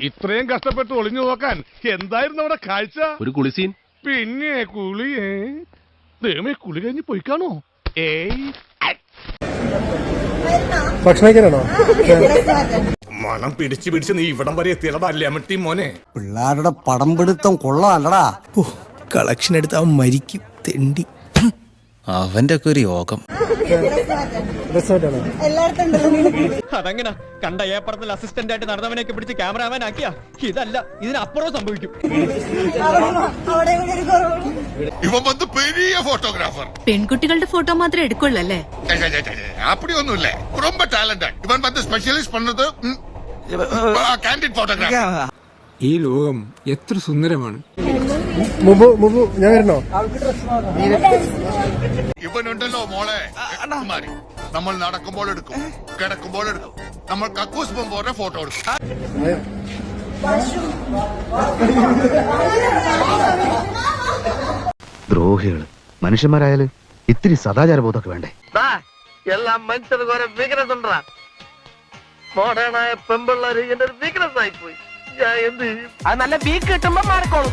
ഇത്രയും കഷ്ടപ്പെട്ട് ഒളിഞ്ഞു നോക്കാൻ എന്തായിരുന്നു അവിടെ കാഴ്ച? ഒരു കുളിസീൻ. പിന്നെ കുളിയേ. ദൈവമേ കുളി കഴിഞ്ഞ് പോയിക്കാണോ ഏയ്. ഭക്ഷണം മണം പിടിച്ചു പിടിച്ച് നീ ഇവിടം വരെ എത്തിയടാ ലെമട്ടി മോനെ. പിള്ളേരുടെ പടം പിടുത്തം കൊള്ളാല്ലടാ. കളക്ഷൻ എടുത്ത് അവൻ മരിക്കും തെണ്ടി. അവന്റെ ഒക്കെ ഒരു യോഗം. അതങ്ങനെ കണ്ട ഏപ്പറത്തിൽ അസിസ്റ്റന്റ് ആയിട്ട് നടന്നവനെയൊക്കെ പിടിച്ച് ക്യാമറാമാൻ ആക്കിയ ഇതല്ല ഇതിനപ്പുറം സംഭവിക്കും ഇവൻ വന്ന് പെരിയ ഫോട്ടോഗ്രാഫർ പെൺകുട്ടികളുടെ ഫോട്ടോ മാത്രമേ എടുക്കുള്ളൂ അല്ലേ அப்படி ஒண்ணும் இல்ல ரொம்ப டேலண்டட் இவன் வந்து ஸ்பெஷலிஸ்ட் பண்ணது கேண்டிட் போட்டோகிராஃபர் ഈ ലോകം എത്ര സുന്ദരമാണ് മുബു മുബു ഞാൻ വരണോ ഉണ്ടല്ലോ മോളെ. നമ്മൾ നടക്കുമ്പോൾ എടുക്കും. കിടക്കുമ്പോൾ എടുക്കും. നമ്മൾ കക്കൂസ് പോലെ ഫോട്ടോ എടുക്കും. ദ്രോഹികൾ മനുഷ്യന്മാരായാൽ ഇത്തിരി സദാചാര ബോധമൊക്കെ വേണ്ടേ? എല്ലാം മനുഷ്യർക്ക് ഓരോ വീക്ക്നെസ് ഉണ്ടാ മോഡേണായ പെമ്പിള്ളേര് എന്റെ ഒരു വീക്ക്നെസ് ആയി പോയി ഞാൻ എന്ത് ചെയ്യും? അത് നല്ല വീക്ക് കിട്ടുമ്പോ മാറിക്കോളും.